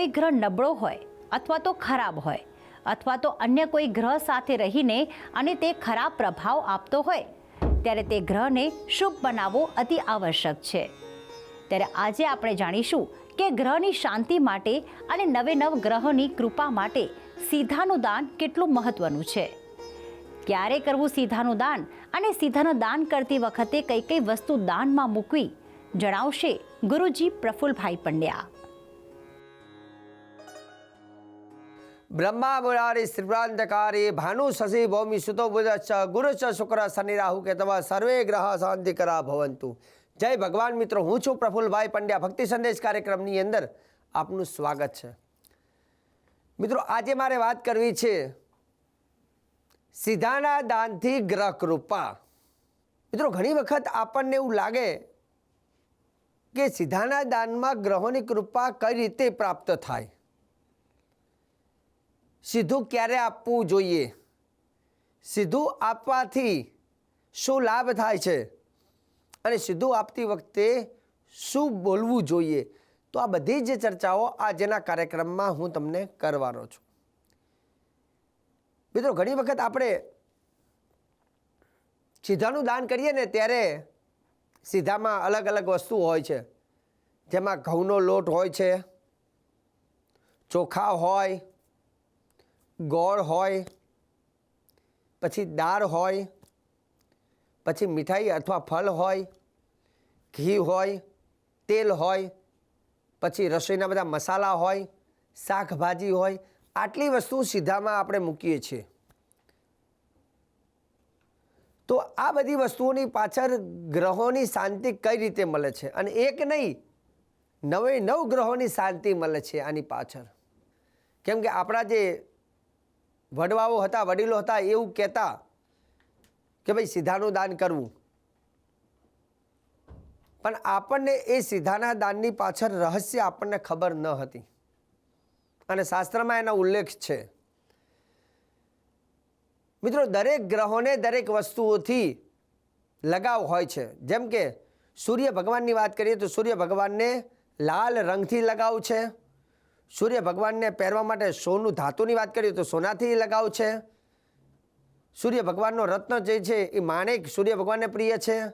કોઈ ગ્રહ નબળો હોય અથવા તો ખરાબ હોય અથવા તો અન્ય કોઈ ગ્રહ સાથે રહીને અને તે ખરાબ પ્રભાવ આપતો હોય, ત્યારે તે ગ્રહને શુભ બનાવવો અતિ આવશ્યક છે. ત્યારે આજે આપણે જાણીશું કે ગ્રહની શાંતિ માટે અને નવે નવ ગ્રહોની કૃપા માટે સીધાનું દાન કેટલું મહત્વનું છે. ક્યારે કરવું સીધાનું દાન અને સીધાનું દાન કરતી વખતે કઈ કઈ વસ્તુ દાનમાં મૂકવી જણાવશે ગુરુજી પ્રફુલભાઈ પંડ્યા. બ્રહ્મા મુરારી શ્રીપ્રાંતકારી ભાનુ શશી ભૌમિ સુતો બુધ ગુરુ ચ શુક્ર શનિ રાહુ કે તમા સર્વે ગ્રહ શાંતિ કરા ભવંતુ. જય ભગવાન મિત્રો, હું છું પ્રફુલભાઈ પંડ્યા. ભક્તિ સંદેશ કાર્યક્રમની અંદર આપનું સ્વાગત છે. મિત્રો, આજે મારે વાત કરવી છે સીધાના દાનથી ગ્રહ કૃપા. મિત્રો, ઘણી વખત આપણને એવું લાગે કે સીધાના દાનમાં ગ્રહોની કૃપા કઈ રીતે પ્રાપ્ત થાય? સીધું ક્યારે આપવું જોઈએ? સીધું આપવાથી શું લાભ થાય છે? અને સીધું આપતી વખતે શું બોલવું જોઈએ? તો આ બધી જ ચર્ચાઓ આજના કાર્યક્રમમાં હું તમને કરવાનો છું. મિત્રો, ઘણી વખત આપણે સીધાનું દાન કરીએ ને ત્યારે સીધામાં અલગ અલગ વસ્તુ હોય છે. જેમાં ઘઉંનો લોટ હોય છે, ચોખા હોય ગોળ હોય, પછી દાળ હોય, પછી મીઠાઈ અથવા ફળ હોય, ઘી હોય, તેલ હોય, પછી રસોઈના બધા મસાલા હોય, શાકભાજી હોય, આટલી વસ્તુ સીધામાં આપણે મૂકીએ છીએ. તો આ બધી વસ્તુઓની પાછળ ગ્રહોની શાંતિ કઈ રીતે મળે છે? અને એક નહીં, નવે નવ ગ્રહોની શાંતિ મળે છે આની પાછળ. કેમ કે આપણા જે વડવાઓ હતા, વડીલો હતા, એવું કહેતા કે ભાઈ સીધાનું દાન કરવું. પણ આપણને એ સીધાના દાનની પાછળ રહસ્ય આપણને ખબર ન હતી. અને શાસ્ત્રમાં એનો ઉલ્લેખ છે. મિત્રો, દરેક ગ્રહોને દરેક વસ્તુઓથી લગાવ હોય છે. જેમ કે સૂર્ય ભગવાનની વાત કરીએ તો સૂર્ય ભગવાનને લાલ રંગથી લગાવ છે. સૂર્ય ભગવાનને પહેરવા માટે સોનું ધાતુની વાત કરીએ તો સોનાથી લગાવ છે. સૂર્ય ભગવાનનો રત્ન જે છે એ માણેક સૂર્ય ભગવાનને પ્રિય છે.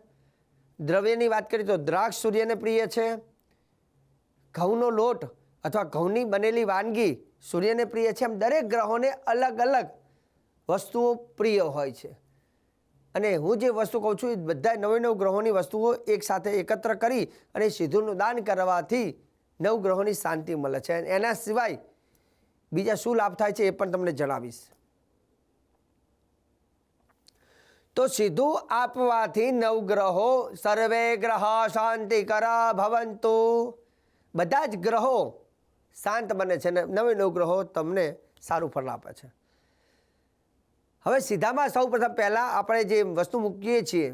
દ્રવ્યની વાત કરીએ તો દ્રાક્ષ સૂર્યને પ્રિય છે. ઘઉંનો લોટ અથવા ઘઉંની બનેલી વાનગી સૂર્યને પ્રિય છે. એમ દરેક ગ્રહોને અલગ અલગ વસ્તુઓ પ્રિય હોય છે. અને હું જે વસ્તુ કહું છું એ બધા નવે નવ ગ્રહોની વસ્તુઓ એકસાથે એકત્ર કરી અને સીધુંનું દાન કરવાથી નવ ગ્રહોની શાંતિ મળે છે એના સિવાય બીજા શું લાભ થાય છે એ પણ તમને જણાવીશ. તો સીધું આપવાથી નવગ્રહો સર્વે ગ્રહ શાંતિ કરા ભવંતુ. બધા જ ગ્રહો શાંત બને છે અને નવે નવગ્રહો તમને સારું ફળ આપે છે. હવે સીધામાં સૌ પ્રથમ પહેલાં આપણે જે વસ્તુ મૂકીએ છીએ,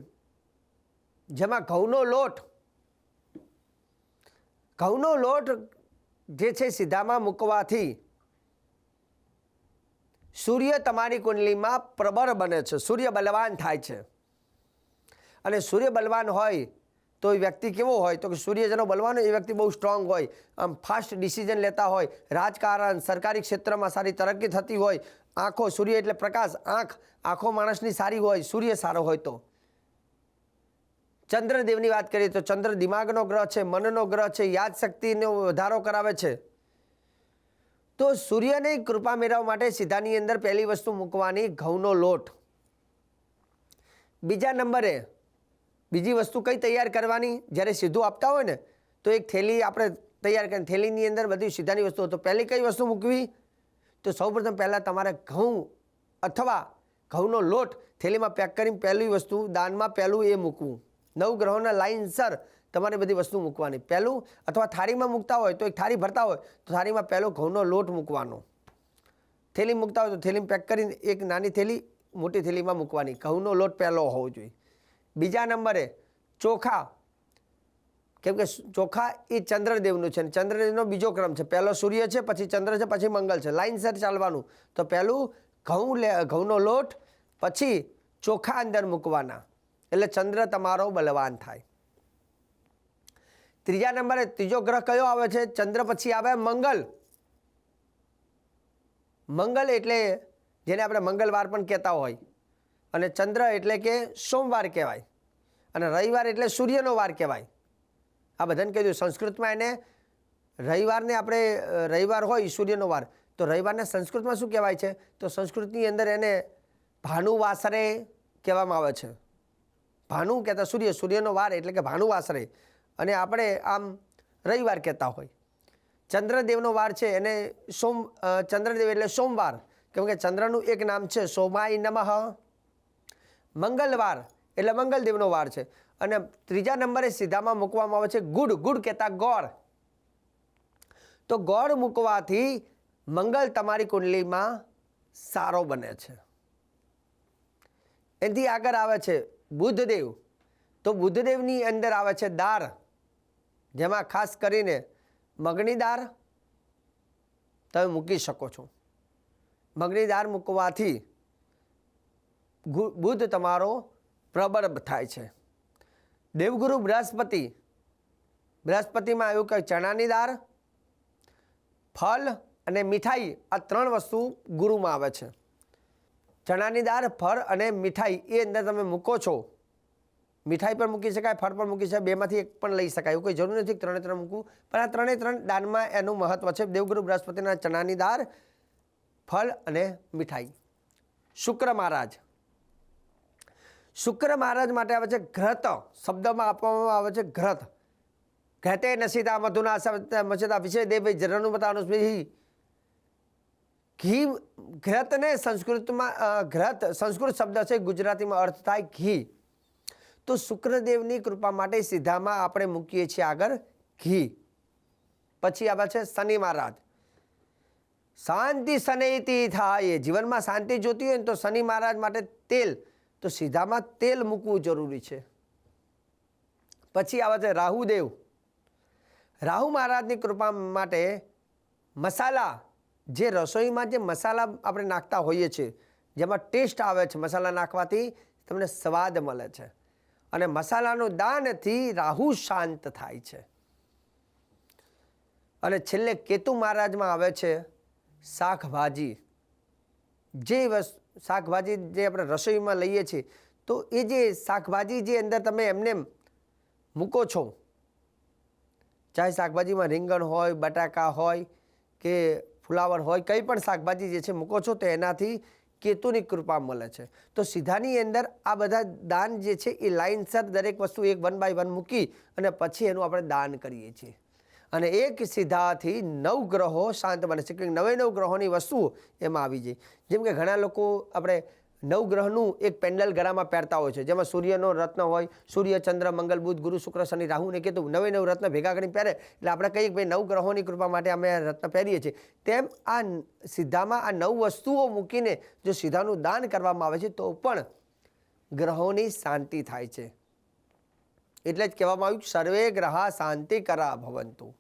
જેમાં ઘઉંનો લોટ ઘઉંનો લોટ જે છે સીધામાં મૂકવાથી સૂર્ય તમારી કુંડલીમાં પ્રબળ બને છે. સૂર્ય બલવાન થાય છે. અને સૂર્ય બલવાન હોય તો એ વ્યક્તિ કેવો હોય? તો કે સૂર્ય જેનો બલવાન હોય એ વ્યક્તિ બહુ સ્ટ્રોંગ હોય. આમ ફાસ્ટ ડિસિઝન લેતા હોય. રાજકારણ, સરકારી ક્ષેત્રમાં સારી તરક્કી થતી હોય. આંખો સૂર્ય એટલે પ્રકાશ, આંખ આંખો માણસની સારી હોય, સૂર્ય સારો હોય તો. ચંદ્રદેવની વાત કરીએ તો ચંદ્ર દિમાગનો ગ્રહ છે, મનનો ગ્રહ છે, યાદશક્તિનો વધારો કરાવે છે. તો સૂર્યની કૃપા મેળવવા માટે સીધાની અંદર પહેલી વસ્તુ મૂકવાની ઘઉંનો લોટ. બીજા નંબરે બીજી વસ્તુ કઈ તૈયાર કરવાની? જ્યારે સીધું આપતા હોય ને, તો એક થેલી આપણે તૈયાર કરીને થેલીની અંદર બધી સીધાની વસ્તુઓ. તો પહેલી કઈ વસ્તુ મૂકવી? તો સૌપ્રથમ પહેલાં તમારે ઘઉં અથવા ઘઉંનો લોટ થેલીમાં પેક કરીને પહેલી વસ્તુ દાનમાં પહેલું એ મૂકવું. નવ ગ્રહોના લાઇનસર તમારે બધી વસ્તુ મૂકવાની. પહેલું અથવા થાળીમાં મૂકતા હોય તો એક થાળી ભરતા હોય તો થાળીમાં પહેલો ઘઉંનો લોટ મૂકવાનો. થેલી મૂકતા હોય તો થેલીમાં પેક કરીને એક નાની થેલી, મોટી થેલીમાં મૂકવાની. ઘઉંનો લોટ પહેલો હોવો જોઈએ. બીજા નંબરે ચોખા. કેમ કે ચોખા એ ચંદ્રદેવનું છે અને ચંદ્રદેવનો બીજો ક્રમ છે. પહેલો સૂર્ય છે, પછી ચંદ્ર છે, પછી મંગળ છે. લાઇનસર ચાલવાનું. તો પહેલું ઘઉં લે, ઘઉંનો લોટ, પછી ચોખા અંદર મૂકવાના. એટલે ચંદ્ર તમારો બલવાન થાય. ત્રીજા નંબરે ત્રીજો ગ્રહ કયો આવે છે? ચંદ્ર પછી આવે મંગલ. મંગલ એટલે જેને આપણે મંગળવાર પણ કહેતા હોય. અને ચંદ્ર એટલે કે સોમવાર કહેવાય. અને રવિવાર એટલે સૂર્યનો વાર કહેવાય. આ બધાને કહેજો સંસ્કૃતમાં એને રવિવારને આપણે રવિવાર હોય સૂર્યનો વાર. તો રવિવારને સંસ્કૃતમાં શું કહેવાય છે? તો સંસ્કૃતની અંદર એને ભાનુવાસરે કહેવામાં આવે છે. ભાનુ કહેતા, સૂર્ય, સૂર્યનો વાર એટલે કે ભાનુવાસરે અને આપણે આમ રવિવાર કહેતા હોય. ચંદ્રદેવનો વાર છે, એને સોમ ચંદ્રદેવ એટલે સોમવાર. કેમ કે ચંદ્રનું એક નામ છે સોમાય નમઃ. મંગળવાર એટલે મંગલદેવનો વાર છે. અને ત્રીજા નંબરે સીધામાં મૂકવામાં આવે છે ગુડ. ગુડ કહેતા ગોળ. તો ગોળ મૂકવાથી મંગળ તમારી કુંડલીમાં સારો બને છે. એથી આગળ આવે છે બુદ્ધદેવ. તો બુદ્ધદેવની અંદર આવે છે દાર. જેમાં ખાસ કરીને મગની દાર તમે મૂકી શકો છો. મગની દાર મૂકવાથી બુદ્ધ તમારો પ્રબળ થાય છે. દેવગુરુ બૃહસ્પતિ, બૃહસ્પતિમાં આવ્યું કે ચણાની દાળ ફલ અને મીઠાઈ આ ત્રણ વસ્તુ ગુરુમાં આવે છે. ચણાની દાળ, ફળ અને મીઠાઈ એ અંદર તમે મૂકો છો. મીઠાઈ પણ મૂકી શકાય, ફળ પણ મૂકી શકાય, બેમાંથી એક પણ લઈ શકાય. એવું કોઈ જરૂર નથી ત્રણે ત્રણ મૂકવું. પણ આ ત્રણે ત્રણ દાનમાં એનું મહત્ત્વ છે. દેવગુરુ બૃહસ્પતિના ચણાની દાળ, ફળ અને મીઠાઈ. શુક્ર મહારાજ. શુક્ર મહારાજ માટે આવે છે ઘ્રત. શબ્દમાં આપવામાં આવે છે ઘ્રત. ઘતે નસીતા મધુના મચતા વિષય દેવ જરનું બતાવનું ઘી ઘ્રતને સંસ્કૃતમાં ઘ્રત સંસ્કૃત શબ્દ છે, ગુજરાતીમાં અર્થ થાય ઘી. તો શુક્રદેવની કૃપા માટે સીધામાં આપણે મૂકીએ છીએ આગળ ઘી. પછી આવે છે શનિ મહારાજ શાંતિ શનૈતિ થાય. જીવનમાં શાંતિ જોતી હોય ને તો શનિ મહારાજ માટે તેલ. તો સીધામાં તેલ મૂકવું જરૂરી છે. પછી આવે છે રાહુદેવ. રાહુ મહારાજની કૃપા માટે મસાલા જે રસોઈમાં જે મસાલા આપણે નાખતા હોઈએ છીએ, જેમાં ટેસ્ટ આવે છે મસાલા નાખવાથી, તમને સ્વાદ મળે છે. અને મસાલાનું દાનથી રાહુ શાંત થાય છે. અને છેલ્લે કેતુ મહારાજમાં આવે છે, શાકભાજી. જે વસ્તુ શાકભાજી જે આપણે રસોઈમાં લઈએ છીએ, તો એ જે શાકભાજી જે અંદર તમે એમને મૂકો છો, ચાહે શાકભાજીમાં રીંગણ હોય, બટાકા હોય, કે ફુલાવર હોય કંઈ પણ શાકભાજી જે છે મૂકો છો તો એનાથી કેતુની કૃપા મળે છે. તો સીધાની અંદર આ બધા દાન જે છે એ લાઇનસર દરેક વસ્તુ એક વન બાય વન મૂકી અને પછી એનું આપણે દાન કરીએ છીએ. અને એક સીધાથી નવ ગ્રહો શાંત બને છે. કે નવે નવ ગ્રહોની વસ્તુઓ એમાં આવી જાય. જેમ કે ઘણા લોકો આપણે નવ ગ્રહનું એક પેન્ડલ ગળામાં પહેરતા હોય છે. જેમાં સૂર્યનો રત્ન હોય, સૂર્ય, ચંદ્ર, મંગલ, બુધ, ગુરુ, શુક્ર, શનિ, રાહુને કીધું નવે નવ રત્ન ભેગા કરીને પહેરે. એટલે આપણે કહીએ કે ભાઈ નવ ગ્રહોની કૃપા માટે અમે રત્ન પહેરીએ છીએ. તેમ આ સીધામાં આ નવ વસ્તુઓ મૂકીને જો સીધાનું દાન કરવામાં આવે છે, તો પણ ગ્રહોની શાંતિ થાય છે. એટલે જ કહેવામાં આવ્યું સર્વે ગ્રહા શાંતિ કરા ભવંતુ.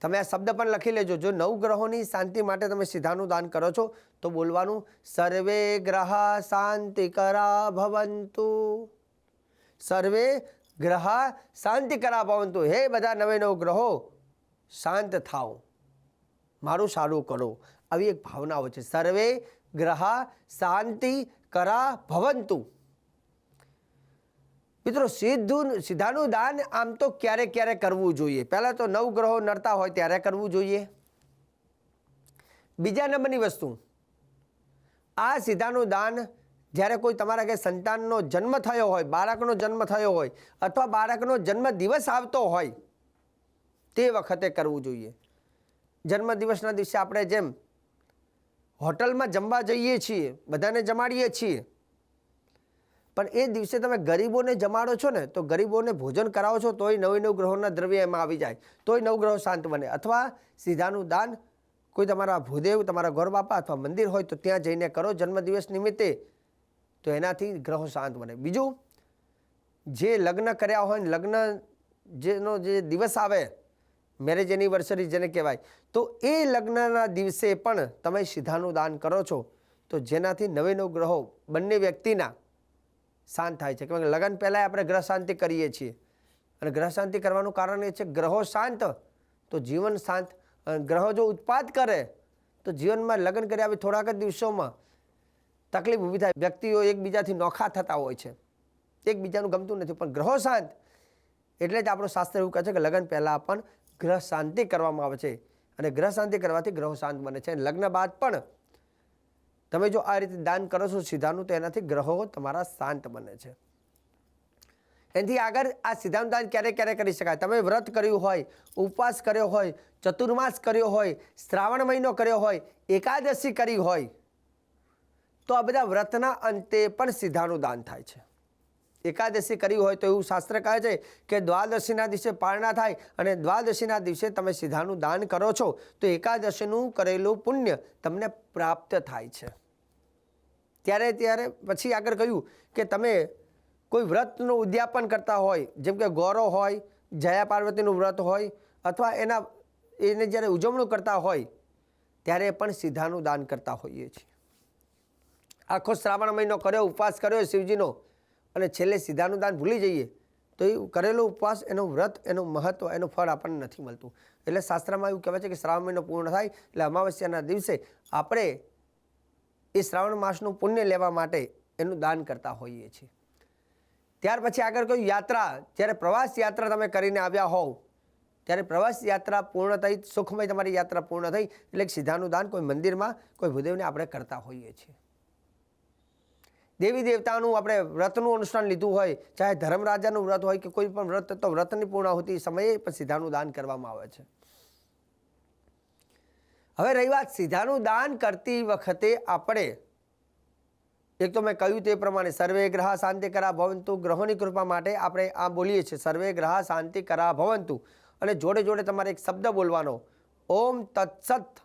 તમે આ શબ્દ પણ લખી લેજો. જો નવ ગ્રહોની શાંતિ માટે તમે સીધાનું દાન કરો છો, તો બોલવાનું, સર્વે ગ્રહ શાંતિ કરા ભવંતુ. સર્વે ગ્રહ શાંતિ કરા ભવંતુ. હે બધા નવે નવ ગ્રહો, શાંત થાઓ. મારું સારું કરો. આવી એક ભાવનાઓ છે. સર્વે ગ્રહ શાંતિ કરા ભવંતુ. મિત્રો, સીધું સીધાનું દાન આમ તો ક્યારે ક્યારે કરવું જોઈએ? પહેલાં તો નવ ગ્રહો નડતા હોય ત્યારે કરવું જોઈએ. બીજા નંબરની વસ્તુ. આ સીધાનું દાન જ્યારે કોઈ તમારા કે સંતાનનો જન્મ થયો હોય, બાળકનો જન્મ થયો હોય અથવા બાળકનો જન્મ દિવસ આવતો હોય, તે વખતે કરવું જોઈએ. જન્મ દિવસના દિવસે આપણે જેમ હોટલમાં જમવા જઈએ છીએ, બધાને જમાડીએ છીએ પણ એ દિવસે તમે ગરીબોને જમાડો છો ને, તો ગરીબોને ભોજન કરાવો છો, તોય નવી નવ ગ્રહોના દ્રવ્ય એમાં આવી જાય. તોય નવગ્રહો શાંત બને. અથવા સીધાનું દાન, કોઈ તમારા ભૂદેવ, તમારા ઘર બાપા અથવા મંદિર હોય, તો ત્યાં જઈને કરો. જન્મદિવસ નિમિત્તે તો એનાથી ગ્રહો શાંત બને. બીજું, જે લગ્ન કર્યા હોય ને, લગ્ન જેનો જે દિવસ આવે મેરેજ એનિવર્સરી જેને કહેવાય, તો એ લગ્નના દિવસે પણ તમે સીધાનું દાન કરો છો. તો જેનાથી નવે નવ ગ્રહો બંને વ્યક્તિના શાંત થાય છે. કેમ કે લગ્ન પહેલાં આપણે ગ્રહ શાંતિ કરીએ છીએ. અને ગ્રહ શાંતિ કરવાનું કારણ એ છે, ગ્રહો શાંત, તો જીવન શાંત. ગ્રહો જો ઉત્પાદ કરે, તો જીવનમાં લગ્ન કર્યા પછી થોડાક જ દિવસોમાં તકલીફ ઊભી થાય. વ્યક્તિઓ એકબીજાથી નોખા થતા હોય છે. એકબીજાનું ગમતું નથી, પણ ગ્રહો શાંત. એટલે જ આપણું શાસ્ત્ર એવું કહે છે કે લગ્ન પહેલાં પણ ગ્રહ શાંતિ કરવામાં આવે છે. અને ગ્રહ શાંતિ કરવાથી ગ્રહો શાંત બને છે. લગ્ન બાદ પણ તમે જો આ રીતે દાન કરો છો સીધાનું તો એનાથી ગ્રહો તમારા શાંત બને છે. એનાથી આગળ આ સિદ્ધાંત દાન ક્યારે ક્યારે કરી શકાય? તમે વ્રત કર્યું હોય, ઉપવાસ કર્યો હોય, ચતુર્માસ કર્યો હોય, શ્રાવણ મહિનો કર્યો હોય, એકાદશી કરી હોય, તો આ બધા વ્રતના અંતે પણ સીધાનું દાન થાય છે. એકાદશી કરી હોય તો એવું શાસ્ત્ર કહે છે કે દ્વાદશીના દિવસે પારણા થાય અને દ્વાદશીના દિવસે તમે સીધાનું દાન કરો છો, તો એકાદશીનું કરેલું પુણ્ય તમને પ્રાપ્ત થાય છે. ત્યારે ત્યારે પછી આગળ કહ્યું કે તમે કોઈ વ્રતનું ઉદ્યાપન કરતા હોય, જેમ કે ગૌરવ હોય, જયા પાર્વતીનું વ્રત હોય, અથવા એના, એને જ્યારે ઉજવણું કરતા હોય, ત્યારે પણ સીધાનું દાન કરતા હોઈએ છીએ. આખો શ્રાવણ મહિનો કર્યો, ઉપવાસ કર્યો, શિવજીનો અને છેલ્લે સીધાનું દાન ભૂલી જઈએ, તો એ કરેલો ઉપવાસ, એનું વ્રત, એનું મહત્ત્વ એનું ફળ આપણને નથી મળતું. એટલે શાસ્ત્રમાં એવું કહેવાય છે કે શ્રાવણ મહિનો પૂર્ણ થાય એટલે અમાવસ્યાના દિવસે આપણે એ શ્રાવણ માસનું પુણ્ય લેવા માટે એનું દાન કરતા હોઈએ છીએ. ત્યાર પછી આગળ કહ્યું, યાત્રા. જ્યારે પ્રવાસ યાત્રા તમે કરીને આવ્યા હોવ, ત્યારે પ્રવાસ યાત્રા પૂર્ણ થઈ, સુખમય તમારી યાત્રા પૂર્ણ થઈ, એટલે સીધાનું દાન કોઈ મંદિરમાં, કોઈ ભૂદેવને આપણે કરતા હોઈએ છીએ. દેવી દેવતાનું આપણે વ્રતનું અનુષ્ઠાન લીધું હોય, ચાહે ધર્મરાજાનું વ્રત હોય કે કોઈ પણ વ્રત, તો વ્રતની પૂર્ણાહુતિ સમયે પણ સીધાનું દાન કરવામાં આવે છે. હવે રહી વાત, સીધાનું દાન કરતી વખતે આપણે, એક તો મેં કહ્યું તે પ્રમાણે, સર્વે ગ્રહ શાંતિ કરા ભવંતુ, ગ્રહોની કૃપા માટે આપણે આ બોલીએ છીએ, સર્વે ગ્રહ શાંતિ કરા ભવંતુ. અને જોડે જોડે તમારે એક શબ્દ બોલવાનો, ઓમ તત્સત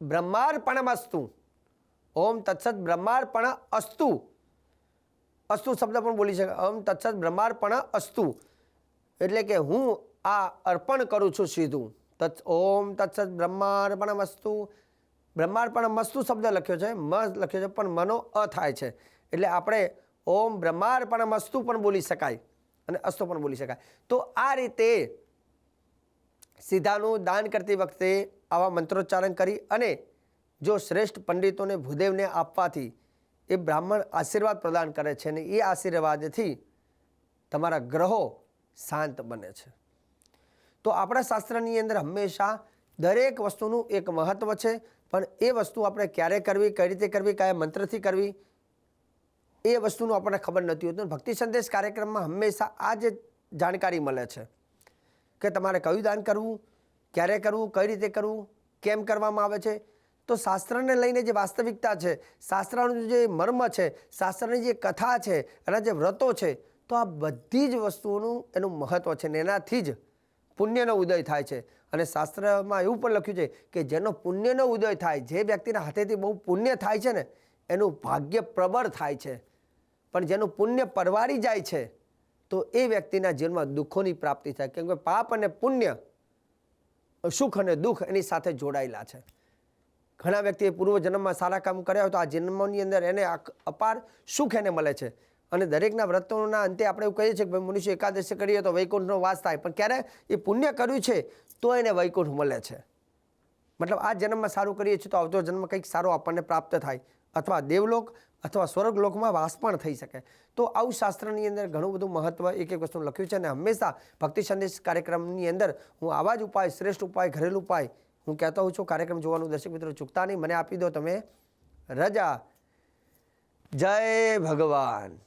બ્રહ્માર્પણમસ્તુ. ઓમ તત્સત બ્રહ્માર્પણ અસ્તુ. અસ્તુ શબ્દ પણ બોલી શકાય. ઓમ તત્સત બ્રહ્માર્પણ અસ્તુ. એટલે કે હું આ અર્પણ કરું છું સીધું. તત્ ઓમ તત્સત બ્રહ્માર્પણ અસ્તુ. બ્રહ્માર્પણ મસ્તુ શબ્દ લખ્યો છે, મ લખ્યો છે, પણ મનો અ થાય છે. એટલે આપણે ઓમ બ્રહ્માર્પણ મસ્તુ પણ બોલી શકાય અને અસ્તુ પણ બોલી શકાય. તો આ રીતે સીધાનું દાન કરતી વખતે આવા મંત્રોચ્ચારણ કરી અને જો શ્રેષ્ઠ પંડિતોને ભૂદેવને આપવાથી એ બ્રાહ્મણ આશીર્વાદ પ્રદાન કરે છે અને એ આશીર્વાદથી તમારા ગ્રહો શાંત બને છે. તો આપણા શાસ્ત્રની અંદર હંમેશા દરેક વસ્તુનું એક મહત્ત્વ છે, પણ એ વસ્તુ આપણે ક્યારે કરવી, કઈ રીતે કરવી, કયા મંત્રથી કરવી, એ વસ્તુનું આપણને ખબર નથી હોતું. ભક્તિ સંદેશ કાર્યક્રમમાં હંમેશા આ જ જાણકારી મળે છે કે તમારે કયું દાન કરવું, ક્યારે કરવું, કઈ રીતે કરવું, કેમ કરવામાં આવે છે તો શાસ્ત્રને લઈને જે વાસ્તવિકતા છે, શાસ્ત્રનું જે મર્મ છે, શાસ્ત્રની જે કથા છે એના જે વ્રતો છે, તો આ બધી જ વસ્તુઓનું એનું મહત્ત્વ છે ને એનાથી જ પુણ્યનો ઉદય થાય છે. અને શાસ્ત્રમાં એવું પણ લખ્યું છે કે જેનો પુણ્યનો ઉદય થાય, જે વ્યક્તિના હાથેથી બહુ પુણ્ય થાય છે ને, એનું ભાગ્ય પ્રબળ થાય છે. પણ જેનું પુણ્ય પરવારી જાય છે, તો એ વ્યક્તિના જીવનમાં દુઃખોની પ્રાપ્તિ થાય. કેમ કે પાપ અને પુણ્ય, સુખ અને દુઃખ એની સાથે જોડાયેલા છે. ઘણા વ્યક્તિએ પૂર્વજન્મમાં સારા કામ કર્યા હોય તો આ જન્મની અંદર એને અપાર સુખ એને મળે છે. અને દરેકના વ્રતોના અંતે આપણે એવું કહીએ છીએ કે ભાઈ મનુષ્ય એકાદશી કરીએ તો વૈકુંઠનો વાસ થાય. પણ ક્યારે એ પુણ્ય કર્યું છે, તો એને વૈકુંઠ મળે છે. મતલબ આ જન્મમાં સારું કરીએ છીએ તો આવતો જન્મ કંઈક સારો આપણને પ્રાપ્ત થાય. અથવા દેવલોક અથવા સ્વર્ગલોકમાં વાસ પણ થઈ શકે. તો આવું શાસ્ત્રની અંદર ઘણું બધું મહત્ત્વ એક એક વસ્તુ લખ્યું છે. અને હંમેશા ભક્તિ સંદેશ કાર્યક્રમની અંદર હું આવા જ ઉપાય, શ્રેષ્ઠ ઉપાય, ઘરેલું ઉપાય હું કહેતો હોઉં છું, કાર્યક્રમ જોવાનું દર્શક મિત્રો ચૂકતા નહીં. મને આપી દો તમે રજા. જય ભગવાન.